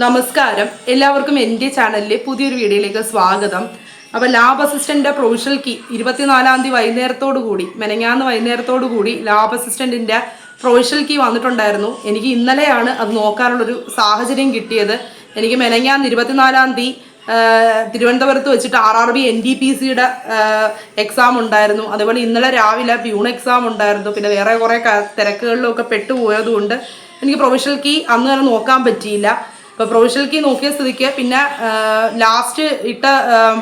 നമസ്കാരം. എല്ലാവർക്കും എന്റെ ചാനലിലെ പുതിയൊരു വീഡിയോയിലേക്ക് സ്വാഗതം. അപ്പോൾ ലാബ് അസിസ്റ്റന്റ് പ്രൊവിഷണൽ കീ ഇരുപത്തിനാലാം തീയതി വൈകുന്നേരത്തോടു കൂടി മെനങ്ങാന്ന് വൈകുന്നേരത്തോടു കൂടി ലാബ് അസിസ്റ്റന്റിന്റെ പ്രൊവിഷണൽ കീ വന്നിട്ടുണ്ടായിരുന്നു. എനിക്ക് ഇന്നലെയാണ് അത് നോക്കാനുള്ളൊരു സാഹചര്യം കിട്ടിയത്. എനിക്ക് മെനങ്ങാന്ന് ഇരുപത്തിനാലാം തീയതി തിരുവനന്തപുരത്ത് വെച്ചിട്ട് R R B N D P സിയുടെ എക്സാം ഉണ്ടായിരുന്നു. അതുപോലെ ഇന്നലെ രാവിലെ പ്യൂൺ എക്സാം ഉണ്ടായിരുന്നു. പിന്നെ വേറെ കുറേ തിരക്കുകളിലൊക്കെ പെട്ടുപോയതുകൊണ്ട് എനിക്ക് പ്രൊവിഷണൽ കീ അന്ന് തന്നെ നോക്കാൻ പറ്റിയില്ല. ഇപ്പോൾ പ്രൊവിഷണൽ കീ നോക്കിയ സ്ഥിതിക്ക് പിന്നെ ലാസ്റ്റ് ഇട്ട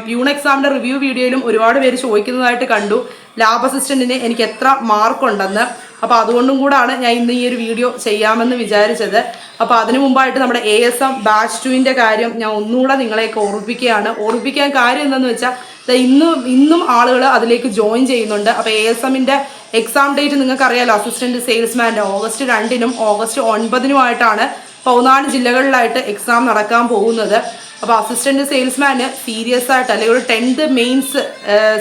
പ്യൂൺ എക്സാമിന്റെ റിവ്യൂ വീഡിയോയിലും ഒരുപാട് പേര് ചോദിക്കുന്നതായിട്ട് കണ്ടു. ലാബ് അസിസ്റ്റന്റിന് എനിക്ക് എത്ര മാർക്കുണ്ടെന്ന് അപ്പോൾ അതുകൊണ്ടും കൂടാണ് ഞാൻ ഇന്ന് ഈ ഒരു വീഡിയോ ചെയ്യാമെന്ന് വിചാരിച്ചത്. അപ്പോൾ അതിനു മുമ്പായിട്ട് നമ്മുടെ എ എസ് എം ബാച്ച് ടുവിന്റെ കാര്യം ഞാൻ ഒന്നുകൂടെ നിങ്ങളെയൊക്കെ ഓർമ്മിപ്പിക്കുകയാണ്. ഓർമ്മിപ്പിക്കാൻ കാര്യം എന്തെന്ന് വെച്ചാൽ ഇന്നും ഇന്നും ആളുകൾ അതിലേക്ക് ജോയിൻ ചെയ്യുന്നുണ്ട്. അപ്പോൾ എ എസ് എമ്മിന്റെ എക്സാം ഡേറ്റ് നിങ്ങൾക്ക് അറിയാലോ അസിസ്റ്റന്റ് സെയിൽസ്മാന്റെ ഓഗസ്റ്റ് രണ്ടിനും ഓഗസ്റ്റ് ഒൻപതിനുമായിട്ടാണ് പതിനാല് ജില്ലകളിലായിട്ട് എക്സാം നടക്കാൻ പോകുന്നത്. അപ്പോൾ അസിസ്റ്റന്റ് സെയിൽസ്മാന് സീരിയസ് ആയിട്ട് അല്ലെങ്കിൽ ഒരു ടെൻത്ത് മെയിൻസ്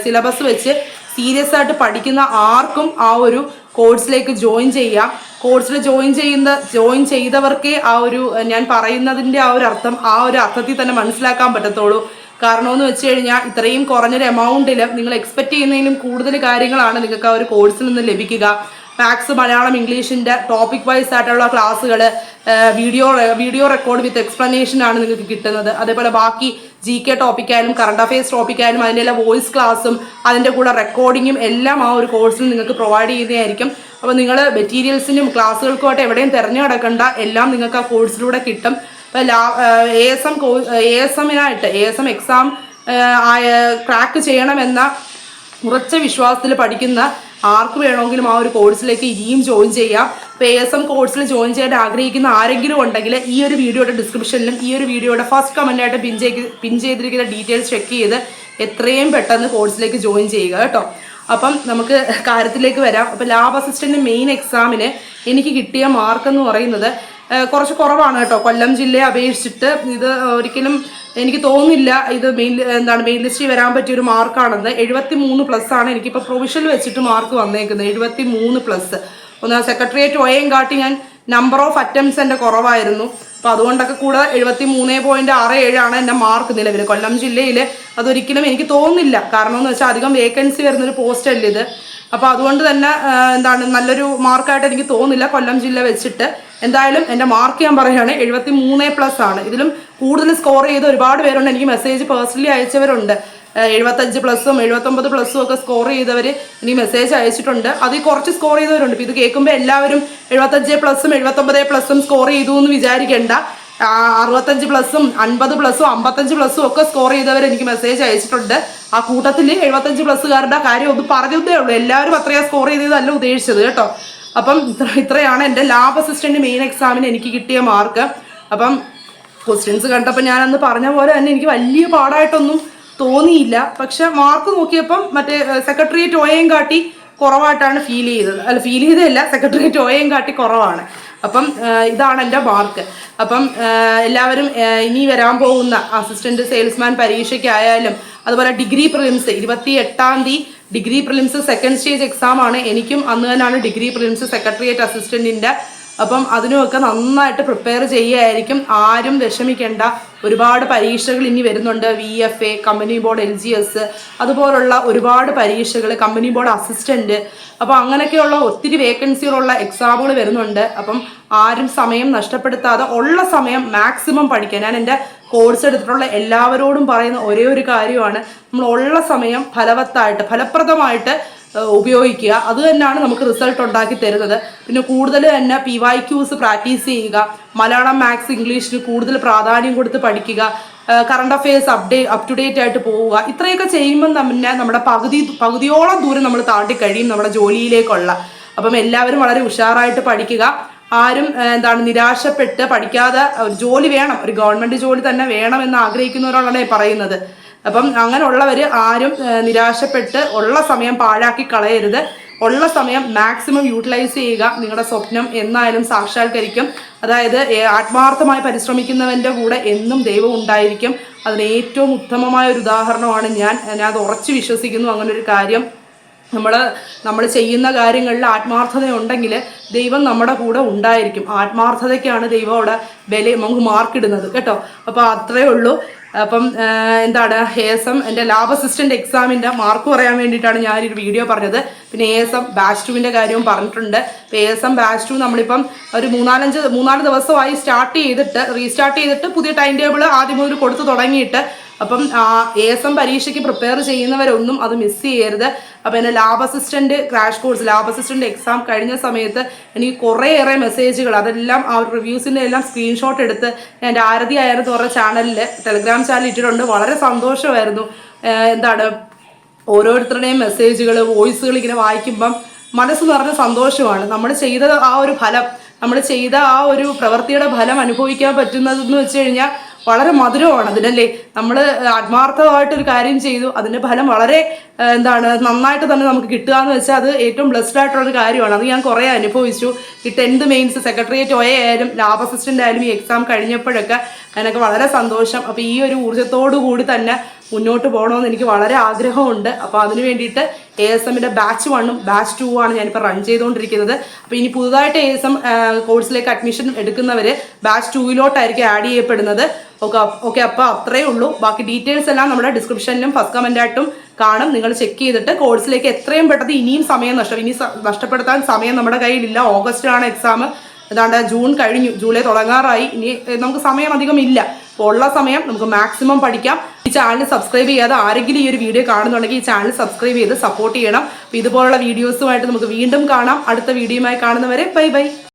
സിലബസ് വെച്ച് സീരിയസ് ആയിട്ട് പഠിക്കുന്ന ആർക്കും ആ ഒരു കോഴ്സിലേക്ക് ജോയിൻ ചെയ്യാം. കോഴ്സിൽ ജോയിൻ ചെയ്യുന്ന ജോയിൻ ചെയ്തവർക്കേ ആ ഒരു ഞാൻ പറയുന്നതിന്റെ ആ ഒരു അർത്ഥം ആ ഒരു അർത്ഥത്തിൽ തന്നെ മനസ്സിലാക്കാൻ പറ്റത്തുള്ളൂ. കാരണമെന്ന് വെച്ച് കഴിഞ്ഞാൽ ഇത്രയും കുറഞ്ഞൊരു എമൗണ്ടിൽ നിങ്ങൾ എക്സ്പെക്ട് ചെയ്യുന്നതിലും കൂടുതൽ കാര്യങ്ങളാണ് നിങ്ങൾക്ക് ആ ഒരു കോഴ്സിൽ നിന്ന് ലഭിക്കുക. മാത്സ് മലയാളം ഇംഗ്ലീഷിന്റെ ടോപ്പിക് വൈസ് ആയിട്ടുള്ള ക്ലാസ്സുകൾ video video record with explanation ആണ് നിങ്ങൾക്ക് കിട്ടുന്നത്. അതേപോലെ ബാക്കി ജി കെ ടോപ്പിക്കായാലും കറണ്ട് അഫയേഴ്സ് ടോപ്പിക്കായാലും അതിന്റെ എല്ലാ വോയിസ് ക്ലാസ്സും അതിന്റെ കൂടെ റെക്കോർഡിങ്ങും എല്ലാം ആ ഒരു കോഴ്സിൽ നിങ്ങൾക്ക് പ്രൊവൈഡ് ചെയ്യുന്നതായിരിക്കും. അപ്പോൾ നിങ്ങൾ മെറ്റീരിയൽസിനും ക്ലാസ്സുകൾക്കുമായിട്ട് എവിടെയും തിരഞ്ഞു കിടക്കേണ്ട എല്ലാം നിങ്ങൾക്ക് ആ കോഴ്സിലൂടെ കിട്ടും. ഇപ്പോൾ ലാ എ എസ് എം കോ A S എമ്മിനായിട്ട് A S M exam crack ചെയ്യണമെന്ന ഉറച്ച വിശ്വാസത്തിൽ പഠിക്കുന്ന ആർക്ക് വേണമെങ്കിലും ആ ഒരു കോഴ്സിലേക്ക് ഇനിയും ജോയിൻ ചെയ്യാം. ഇപ്പോൾ എസ് എം കോഴ്സിൽ ജോയിൻ ചെയ്യാൻ ആഗ്രഹിക്കുന്ന ആരെങ്കിലും ഉണ്ടെങ്കിൽ ഈ ഒരു വീഡിയോയുടെ ഡിസ്ക്രിപ്ഷനിലും ഈ ഒരു വീഡിയോയുടെ ഫസ്റ്റ് കമന്റായിട്ട് പിൻ ചെയ്ത് പിൻ ചെയ്തിരിക്കുന്ന ഡീറ്റെയിൽസ് ചെക്ക് ചെയ്ത് എത്രയും പെട്ടെന്ന് കോഴ്സിലേക്ക് ജോയിൻ ചെയ്യുക കേട്ടോ. അപ്പം നമുക്ക് കാര്യത്തിലേക്ക് വരാം. അപ്പം ലാബ് അസിസ്റ്റന്റ് മെയിൻ എക്സാമിന് എനിക്ക് കിട്ടിയ മാർക്ക് എന്ന് പറയുന്നത് കുറച്ച് കുറവാണ് കേട്ടോ. കൊല്ലം ജില്ലയെ അപേക്ഷിച്ചിട്ട് ഇത് ഒരിക്കലും എനിക്ക് തോന്നില്ല ഇത് മെയിൻ എന്താണ് മെയിൻ ലിസ്റ്റിൽ വരാൻ പറ്റിയ ഒരു മാർക്കാണെന്ന്. എഴുപത്തി മൂന്ന് പ്ലസ് ആണ് എനിക്കിപ്പോൾ പ്രൊവിഷൻ വെച്ചിട്ട് മാർക്ക് വന്നേക്കുന്നത്. എഴുപത്തി മൂന്ന് പ്ലസ് ഒന്ന് സെക്രട്ടേറിയറ്റ് ഒയേം കാട്ടി ഞാൻ നമ്പർ ഓഫ് അറ്റംപ്റ്റ്സ് എന്റെ കുറവായിരുന്നു. അപ്പോൾ അതുകൊണ്ടൊക്കെ കൂടെ എഴുപത്തി മൂന്ന് പോയിന്റ് ആറ് ഏഴാണ് എന്റെ മാർക്ക് നിലവിൽ കൊല്ലം ജില്ലയിൽ അതൊരിക്കലും എനിക്ക് തോന്നില്ല. കാരണം എന്ന് വെച്ചാൽ അധികം വേക്കൻസി വരുന്നൊരു പോസ്റ്റ് അല്ല ഇത്? അപ്പോൾ അതുകൊണ്ട് തന്നെ എന്താണ് നല്ലൊരു മാർക്കായിട്ട് എനിക്ക് തോന്നില്ല കൊല്ലം ജില്ല വെച്ചിട്ട്. എന്തായാലും എന്റെ മാർക്ക് ഞാൻ പറയുകയാണ് എഴുപത്തി മൂന്ന് പ്ലസ് ആണ്. ഇതിലും കൂടുതൽ സ്കോർ ചെയ്ത് ഒരുപാട് പേരുണ്ട്. എനിക്ക് മെസ്സേജ് പേഴ്സണലി അയച്ചവരുണ്ട്. എഴുപത്തഞ്ച് പ്ലസും എഴുപത്തൊമ്പത് പ്ലസ്സും ഒക്കെ സ്കോർ ചെയ്തവർ എനിക്ക് മെസ്സേജ് അയച്ചിട്ടുണ്ട്. അതിൽ കുറച്ച് സ്കോർ ചെയ്തവരുണ്ട്. ഇപ്പം ഇത് കേൾക്കുമ്പോൾ എല്ലാവരും എഴുപത്തഞ്ച് പ്ലസും എഴുപത്തൊമ്പത് പ്ലസും സ്കോർ ചെയ്തു എന്ന് വിചാരിക്കേണ്ട. അറുപത്തഞ്ച് പ്ലസും അൻപത് പ്ലസും അമ്പത്തഞ്ച് പ്ലസും ഒക്കെ സ്കോർ ചെയ്തവർ എനിക്ക് മെസ്സേജ് അയച്ചിട്ടുണ്ട്. ആ കൂട്ടത്തിൽ എഴുപത്തഞ്ച് പ്ലസ്സുകാരുടെ കാര്യം ഒന്ന് പറഞ്ഞതേ ഉള്ളൂ. എല്ലാവരും അത്രയും സ്കോർ ചെയ്തതല്ല ഉദ്ദേശിച്ചത് കേട്ടോ. അപ്പം ഇത്ര ഇത്രയാണ് എന്റെ ലാബ് അസിസ്റ്റന്റ് മെയിൻ എക്സാമിന് എനിക്ക് കിട്ടിയ മാർക്ക്. അപ്പം ക്വസ്റ്റ്യൻസ് കണ്ടപ്പോൾ ഞാൻ അന്ന് പറഞ്ഞ പോലെ തന്നെ എനിക്ക് വലിയ പാടായിട്ടൊന്നും തോന്നിയില്ല. പക്ഷെ മാർക്ക് നോക്കിയപ്പം മറ്റേ സെക്രട്ടറിയേറ്റ് ഒയേം കാട്ടി കുറവായിട്ടാണ് ഫീൽ ചെയ്തത്. അല്ല ഫീൽ ചെയ്തതല്ല സെക്രട്ടറിയേറ്റ് ഒയേം കാട്ടി കുറവാണ്. അപ്പം ഇതാണ് എന്റെ മാർക്ക്. അപ്പം എല്ലാവരും ഇനി വരാൻ പോകുന്ന അസിസ്റ്റന്റ് സെയിൽസ്മാൻ പരീക്ഷയ്ക്കായാലും അതുപോലെ ഡിഗ്രി പ്രിലിംസ് ഇരുപത്തി എട്ടാം തീയതി degree prelims second stage exam ആണ്. എനിക്കും അന്ന് തന്നെയാണ് ഡിഗ്രി പ്രിലിംസ് സെക്രട്ടേറിയറ്റ് അസിസ്റ്റന്റിന്റെ അപ്പം അതിനുമൊക്കെ നന്നായിട്ട് പ്രിപ്പയർ ചെയ്യുകയായിരിക്കും ആരും വിഷമിക്കേണ്ട. ഒരുപാട് പരീക്ഷകൾ ഇനി വരുന്നുണ്ട്. V F A company board L G S അതുപോലുള്ള ഒരുപാട് പരീക്ഷകൾ കമ്പനി ബോർഡ് അസിസ്റ്റന്റ് അപ്പോൾ അങ്ങനെയൊക്കെയുള്ള ഒത്തിരി വേക്കൻസികളുള്ള എക്സാമുകൾ വരുന്നുണ്ട്. അപ്പം ആരും സമയം നഷ്ടപ്പെടുത്താതെ ഉള്ള സമയം മാക്സിമം പഠിക്കാൻ ഞാൻ എന്റെ കോഴ്സ് എടുത്തിട്ടുള്ള എല്ലാവരോടും പറയുന്ന ഒരേ ഒരു കാര്യമാണ്. നമ്മൾ ഉള്ള സമയം ഫലവത്തായിട്ട് ഫലപ്രദമായിട്ട് ഉപയോഗിക്കുക. അത് തന്നെയാണ് നമുക്ക് റിസൾട്ട് ഉണ്ടാക്കി തരുന്നത്. പിന്നെ കൂടുതൽ തന്നെ പി വൈ ക്യൂസ് പ്രാക്ടീസ് ചെയ്യുക. മലയാളം മാത്സ് ഇംഗ്ലീഷിന് കൂടുതൽ പ്രാധാന്യം കൊടുത്ത് പഠിക്കുക. Current affairs update up to date ആയിട്ട് പോവുക. ഇത്രയൊക്കെ ചെയ്യുമ്പോൾ തന്നെ നമ്മുടെ പകുതി പകുതിയോളം ദൂരം നമ്മൾ താണ്ടി കഴിയും നമ്മുടെ ജോലിയിലേക്കുള്ള. അപ്പം എല്ലാവരും വളരെ ഉഷാറായിട്ട് പഠിക്കുക. ആരും എന്താണ് നിരാശപ്പെട്ട് പഠിക്കാതെ ഒരു ജോലി വേണം ഒരു ഗവൺമെന്റ് ജോലി തന്നെ വേണമെന്ന് ആഗ്രഹിക്കുന്നവരോടാണ് ഈ പറയുന്നത്. അപ്പം അങ്ങനെയുള്ളവർ ആരും നിരാശപ്പെട്ട് ഉള്ള സമയം പാഴാക്കി കളയരുത്. ഉള്ള സമയം മാക്സിമം യൂട്ടിലൈസ് ചെയ്യുക നിങ്ങളുടെ സ്വപ്നം എന്നായാലും സാക്ഷാത്കരിക്കും. അതായത് ആത്മാർത്ഥമായി പരിശ്രമിക്കുന്നവന്റെ കൂടെ എന്നും ദൈവം ഉണ്ടായിരിക്കും. അതിന് ഏറ്റവും ഉത്തമമായ ഒരു ഉദാഹരണമാണ് ഞാൻ. ഞാൻ അത് ഉറച്ചു വിശ്വസിക്കുന്നു. അങ്ങനെ ഒരു കാര്യം നമ്മൾ നമ്മൾ ചെയ്യുന്ന കാര്യങ്ങളിൽ ആത്മാർത്ഥത ഉണ്ടെങ്കിൽ ദൈവം നമ്മുടെ കൂടെ ഉണ്ടായിരിക്കും. ആത്മാർത്ഥതയ്ക്കാണ് ദൈവം അവിടെ വില നമുക്ക് മാർക്കിടുന്നത് കേട്ടോ? അപ്പോൾ അത്രയേ ഉള്ളൂ. അപ്പം എന്താണ് എ എസ് എം എന്റെ ലാബ് അസിസ്റ്റന്റ് എക്സാമിന്റെ മാർക്ക് പറയാൻ വേണ്ടിയിട്ടാണ് ഞാനൊരു വീഡിയോ പറഞ്ഞത്. പിന്നെ എ എസ് എം ബാച്ച് ടുവിന്റെ കാര്യവും പറഞ്ഞിട്ടുണ്ട്. അപ്പോൾ A S M batch two നമ്മളിപ്പം ഒരു മൂന്നാലഞ്ച് മൂന്നാൽ ദിവസമായി സ്റ്റാർട്ട് ചെയ്തിട്ട് റീസ്റ്റാർട്ട് ചെയ്തിട്ട് പുതിയ ടൈം ടേബിൾ ആദ്യം മുതൽ കൊടുത്തു തുടങ്ങിയിട്ട് അപ്പം എ എസ് എം പരീക്ഷയ്ക്ക് പ്രിപ്പയർ ചെയ്യുന്നവരൊന്നും അത് മിസ് ചെയ്യരുത്. അപ്പം എന്റെ lab assistant crash course lab assistant exam കഴിഞ്ഞ സമയത്ത് എനിക്ക് കുറേയേറെ മെസ്സേജുകൾ അതെല്ലാം ആ റിവ്യൂസിന്റെ എല്ലാം സ്ക്രീൻഷോട്ട് എടുത്ത് എന്റെ ആരതി ആയിരുന്നു പറഞ്ഞ ചാനലിൽ ടെലിഗ്രാം ചാനൽ ഇട്ടിട്ടുണ്ട്. വളരെ സന്തോഷമായിരുന്നു. എന്താണ് ഓരോരുത്തരുടെയും മെസ്സേജുകൾ വോയിസുകൾ ഇങ്ങനെ വായിക്കുമ്പം മനസ്സ് നിറഞ്ഞ സന്തോഷമാണ്. നമ്മൾ ചെയ്ത ആ ഒരു ഫലം നമ്മൾ ചെയ്ത ആ ഒരു പ്രവൃത്തിയുടെ ഫലം അനുഭവിക്കാൻ പറ്റുന്നതെന്ന് വെച്ച് കഴിഞ്ഞാൽ വളരെ മധുരമാണ് അതിനല്ലേ? നമ്മൾ ആത്മാർത്ഥമായിട്ടൊരു കാര്യം ചെയ്തു. അതിന്റെ ഫലം വളരെ എന്താണ് നന്നായിട്ട് തന്നെ നമുക്ക് കിട്ടുക എന്ന് വെച്ചാൽ അത് ഏറ്റവും ബ്ലെസ്ഡ് ആയിട്ടുള്ളൊരു കാര്യമാണ്. അത് ഞാൻ കുറേ അനുഭവിച്ചു. ഈ ടെൻത്ത് മെയിൻസ് സെക്രട്ടേറിയറ്റ് ഒയ ആയാലും ലാബ് അസിസ്റ്റന്റ് ആയാലും ഈ എക്സാം കഴിഞ്ഞപ്പോഴൊക്കെ അതിനൊക്കെ വളരെ സന്തോഷം. അപ്പോൾ ഈ ഒരു ഊർജത്തോടു കൂടി തന്നെ മുന്നോട്ട് പോകണമെന്ന് എനിക്ക് വളരെ ആഗ്രഹമുണ്ട്. അപ്പോൾ അതിന് വേണ്ടിയിട്ട് എ എസ് എമ്മിന്റെ ബാച്ച് വണ്ണും ബാച്ച് ടു ആണ് ഞാനിപ്പോൾ റൺ ചെയ്തുകൊണ്ടിരിക്കുന്നത് അപ്പോൾ ഇനി പുതുതായിട്ട് എ എസ് എം കോഴ്സിലേക്ക് അഡ്മിഷൻ എടുക്കുന്നവർ ബാച്ച് ടൂവിലോട്ടായിരിക്കും ആഡ് ചെയ്യപ്പെടുന്നത്. ഓക്കെ ഓക്കെ അപ്പോൾ അത്രയേ ഉള്ളൂ. ബാക്കി ഡീറ്റെയിൽസ് എല്ലാം നമ്മുടെ ഡിസ്ക്രിപ്ഷനിലും ഫസ്റ്റ് കമന്റായിട്ടും കാണും. നിങ്ങൾ ചെക്ക് ചെയ്തിട്ട് കോഴ്സിലേക്ക് എത്രയും പെട്ടെന്ന് ഇനിയും സമയം നഷ്ടം ഇനി നഷ്ടപ്പെടുത്താൻ സമയം നമ്മുടെ കയ്യിലില്ല. ഓഗസ്റ്റിലാണ് എക്സാം ഏതാണ്ട് ജൂൺ കഴിഞ്ഞു. ജൂലൈ തുടങ്ങാറായി. ഇനി നമുക്ക് സമയം അധികം ഇല്ല. അപ്പോൾ ഉള്ള സമയം നമുക്ക് മാക്സിമം പഠിക്കാം. ഈ ചാനൽ സബ്സ്ക്രൈബ് ചെയ്യാതെ ആരെങ്കിലും ഈ ഒരു വീഡിയോ കാണുന്നുണ്ടെങ്കിൽ ഈ ചാനൽ സബ്സ്ക്രൈബ് ചെയ്ത് സപ്പോർട്ട് ചെയ്യണം. അപ്പോൾ ഇതുപോലുള്ള വീഡിയോസുമായിട്ട് നമുക്ക് വീണ്ടും കാണാം. അടുത്ത വീഡിയോയുമായി കാണുന്നവരെ ബൈ ബൈ.